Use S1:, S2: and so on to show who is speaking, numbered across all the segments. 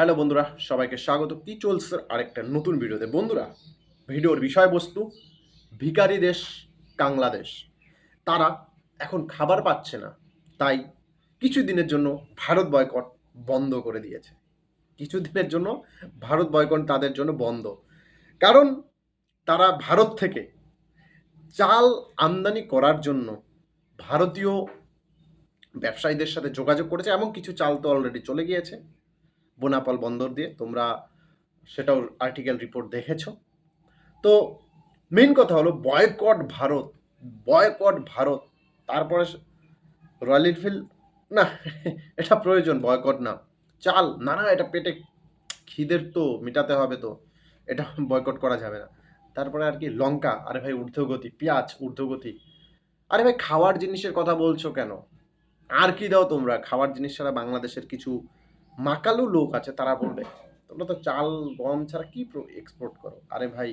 S1: Hello বন্ধুরা, সবাইকে স্বাগত। কি চলছে আরেকটা নতুন ভিডিওতে? বন্ধুরা, ভিডিওর বিষয়বস্তু, ভিখারি দেশ, বাংলাদেশ। তারা এখন খাবার পাচ্ছে না, তাই কিছু দিনের জন্য ভারত বয়কট বন্ধ করে দিয়েছে। কিছু দিনের জন্য ভারত বয়কট তাদের জন্য বন্ধ। কারণ তারা ভারত থেকে চাল আমদানি করার জন্য ভারতীয় ব্যবসায়ীদের সাথে যোগাযোগ করেছে, এবং কিছু চাল তো অলরেডি চলে গিয়েছে। বোনাপাল বন্দর দিয়ে তোমরা সেটাও আর্টিকেল রিপোর্ট দেখেছ। তো মেন কথা হলো বয়কট ভারত বয়কট ভারত। তারপরে রয়্যাল এনফিল্ড না, এটা প্রয়োজন বয়কট না। চাল, না না, এটা পেটে খিদের তো, মেটাতে হবে তো। এটা বয়কট করা যাবে না। তারপরে আর কি লঙ্কা, আরে ভাই ঊর্ধ্বগতি, পেঁয়াজ ঊর্ধ্বগতি। আরে ভাই খাওয়ার জিনিসের কথা বলছো কেন? আর কি দাও তোমরা? খাওয়ার জিনিস ছাড়া বাংলাদেশের কিছু মাকালু লোক আছে, তারা বলবে, তোমরা তো চাল, গম ছাড়া কি এক্সপোর্ট করো? আরে ভাই,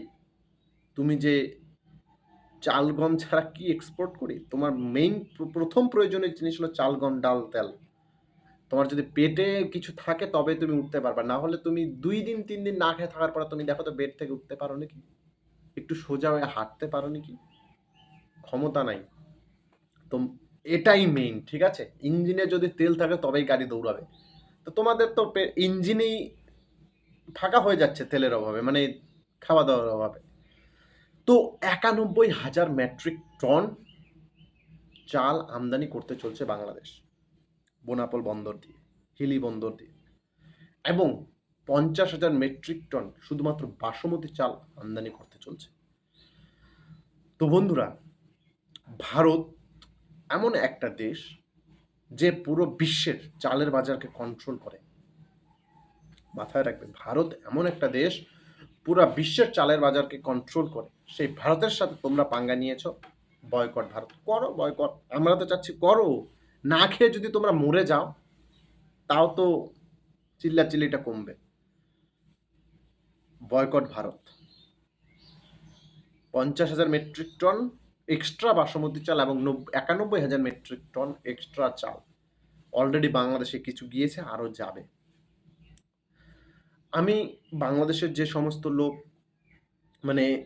S1: তুমি যে চাল, গম ছাড়া কি এক্সপোর্ট করি? তোমার মেইন প্রথম প্রয়োজনীয় জিনিস হলো চাল, গম, ডাল, তেল। তোমার যদি পেটে কিছু থাকে তবে তুমি উঠতে পারবে। না হলে তুমি দুই দিন, তিন দিন না খেয়ে থাকার পরে তুমি দেখো তো বেড থেকে উঠতে পারো নাকি? একটু সোজা হয়ে হাঁটতে পারো নাকি? ক্ষমতা নাই। তো এটাই মেইন ঠিক আছে? ইঞ্জিনে যদি তেল থাকে, তবেই গাড়ি দৌড়াবে। তো তোমাদের তো ইঞ্জিনেই ফাঁকা হয়ে যাচ্ছে তেলের অভাবে মানে খাওয়া দাওয়ার অভাবে। তো একানব্বই হাজার মেট্রিক টন চাল আমদানি করতে চলছে বাংলাদেশ। বোনাপল বন্দর দিয়ে, হিলি বন্দর দিয়ে। এবং পঞ্চাশ হাজার মেট্রিক টন শুধুমাত্র বাসমতি চাল আমদানি করতে চলছে। তো বন্ধুরা, ভারত এমন একটা দেশ যে পুরো বিশ্বের চালের বাজারকে কন্ট্রোল করে। মাথায় রাখবেন, ভারত এমন একটা দেশ, পুরো বিশ্বের চালের বাজারকে কন্ট্রোল করে। সেই ভারতের সাথে তোমরা পাঙ্গা নিয়েছো বয়কট ভারত। করো বয়কট আমরা তো চাচ্ছি করো। না খেয়ে যদি তোমরা মরে যাও, তাও তো চিল্লাচিল্লিটা কমবে। বয়কট ভারত। পঞ্চাশ হাজার মেট্রিক টন এক্সট্রা বাসমতি চাল এবং নব- একানব্বই হাজার মেট্রিক টন এক্সট্রা চাল। অলরেডি বাংলাদেশে কিছু গিয়েছে, আরও যাবে। আমি বাংলাদেশের যে সমস্ত লোক মানে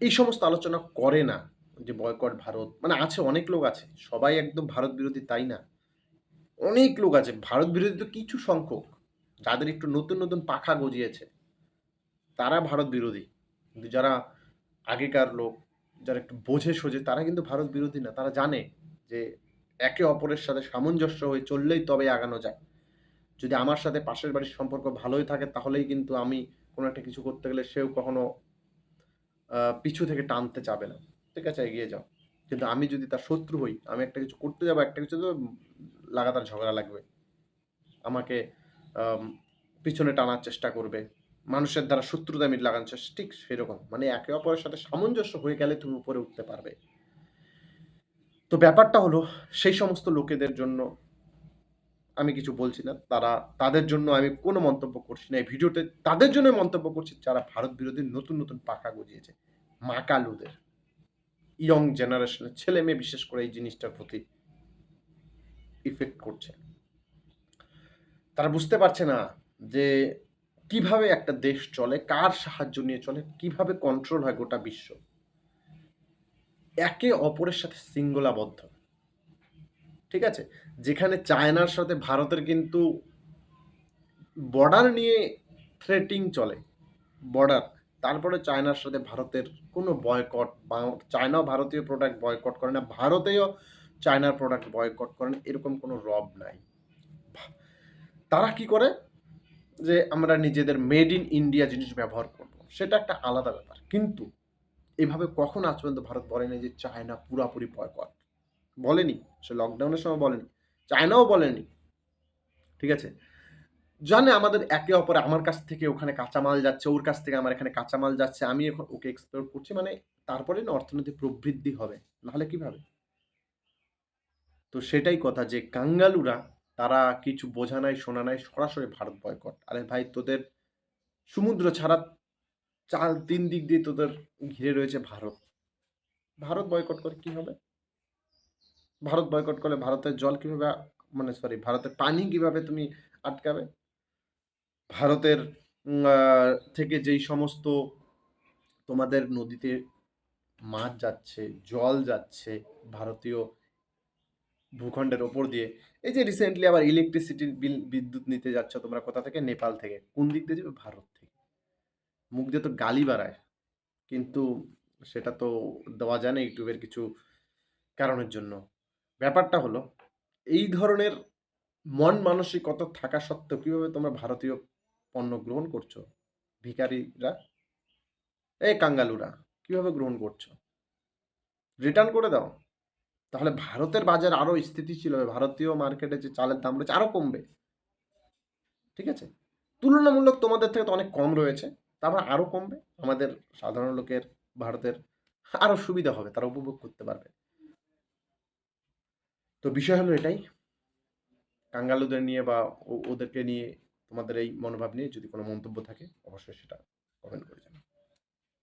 S1: এই সমস্ত আলোচনা করে না যে বয়কট ভারত মানে আছে অনেক লোক আছে, সবাই একদম ভারত বিরোধী তাই না? অনেক লোক আছে, ভারত বিরোধী তো কিছু সংখ্যক, যাদের একটু নতুন নতুন পাখা গজিয়েছে, তারা ভারত বিরোধী। কিন্তু যারা আগেকার লোক যারা একটু বোঝে সোঝে তারা কিন্তু ভারত বিরোধী না। তারা জানে যে একে অপরের সাথে সামঞ্জস্য হয়ে চললেই তবে আগানো যায়। যদি আমার সাথে পাশের বাড়ির সম্পর্ক ভালোই থাকে, তাহলেই কিন্তু আমি কোনো একটা কিছু করতে গেলে সেও কখনো পিছু থেকে টানতে চাবে না। ঠিক আছে, এগিয়ে যাও। কিন্তু আমি যদি তার শত্রু হই, আমি একটা কিছু করতে যাব, একটা কিছু তো লাগাতার ঝগড়া লাগবে। আমাকে পিছনে টানার চেষ্টা করবে। মানুষের দ্বারা শত্রুতা মিট চেষ্টা ঠিক সেরকম। মানে একে অপরের সাথে সামঞ্জস্য হয়ে গেলে তুমি উপরে উঠতে পারবে। তো ব্যাপারটা হলো, সেই সমস্ত লোকেদের জন্য আমি কিছু বলছি না। তারা, তাদের জন্য আমি কোনো মন্তব্য করছি না। এই ভিডিওতে তাদের জন্য মন্তব্য করছি, যারা ভারত বিরোধী নতুন নতুন পাখা গজিয়েছে। মাকালুদের ইয়ং জেনারেশনের ছেলে মেয়ে বিশেষ করে এই জিনিসটার প্রতি ইফেক্ট করছে। তারা বুঝতে পারছে না যে কীভাবে একটা দেশ চলে, কার সাহায্য নিয়ে চলে, কীভাবে কন্ট্রোল হয় গোটা বিশ্ব? একে অপরের সাথে শৃঙ্খলাবদ্ধ ঠিক আছে? যেখানে চায়নার সাথে ভারতের কিন্তু বর্ডার নিয়ে থ্রেটিং চলে। বর্ডার তারপরে চায়নার সাথে ভারতের কোনো বয়কট বা চায়নাও ভারতীয় প্রোডাক্ট বয়কট করে না, ভারতেও চায়নার প্রোডাক্ট বয়কট করে না, এরকম কোনো রব নাই। তারা কি করে? যে আমরা নিজেদের মেড ইন ইন্ডিয়া জিনিস ব্যবহার করব, সেটা একটা আলাদা ব্যাপার। কিন্তু এভাবে কখন আজ পর্যন্ত ভারত বলেনি যে চায়না পুরাপুরি বয়কট বলেনি, সে লকডাউনের সময় বলেনি, চায়নাও বলেনি। ঠিক আছে? জানে আমাদের একে অপরে আমার কাছ থেকে ওখানে কাঁচামাল যাচ্ছে, ওর কাছ থেকে আমার এখানে কাঁচামাল যাচ্ছে, আমি এখন ওকে এক্সপ্লোর করছি মানে তারপরে না অর্থনৈতিক প্রবৃদ্ধি হবে, নাহলে কীভাবে? তো সেটাই কথা যে কাঙ্গালুরা তারা কিছু বোঝা নাই, শোনা নাই, সরাসরি ভারত বয়কট আরে ভাই, তোদের সমুদ্র ছাড়া চার, তিন দিক দিয়ে তোদের ঘিরে রয়েছে ভারত। ভারত বয়কট করে কি হবে? ভারত বয়কট করলে ভারতের জল কীভাবে মানে সরি ভারতের পানি কীভাবে তুমি আটকাবে? ভারতের থেকে যেই সমস্ত তোমাদের নদীতে মাছ যাচ্ছে, জল যাচ্ছে, ভারতীয় ভূখণ্ডের ওপর দিয়ে। এই যে রিসেন্টলি আবার ইলেকট্রিসিটির বিল বিদ্যুৎ নিতে যাচ্ছ তোমরা কোথা থেকে? নেপাল থেকে। কোন দিক দিয়ে যাবে? ভারত থেকে। মুখ দিয়ে তো গালি বাড়ায়। কিন্তু সেটা তো দেওয়া যায় না ইউটিউবের কিছু কারণের জন্য। ব্যাপারটা হলো, এই ধরনের মন মানসিকতা থাকা সত্ত্বেও কীভাবে তোমরা ভারতীয় পণ্য গ্রহণ করছ? ভিখারিরা? এই কাঙ্গালুরা, কীভাবে গ্রহণ করছ? রিটার্ন করে দাও। তাহলে ভারতের বাজার আরও স্থিতিশীল হবে। ভারতীয় মার্কেটে যে চালের দাম রয়েছে আরও কমবে। ঠিক আছে? তুলনামূলক তোমাদের থেকে তো অনেক কম রয়েছে। তারপর আরও কমবে। আমাদের সাধারণ লোকের, ভারতের আরও সুবিধা হবে, তারা উপভোগ করতে পারবে। তো বিষয় হলো এটাই। কাঙ্গালুদের নিয়ে বা ওদেরকে নিয়ে তোমাদের এই মনোভাব নিয়ে যদি কোনো মন্তব্য থাকে, অবশ্যই সেটা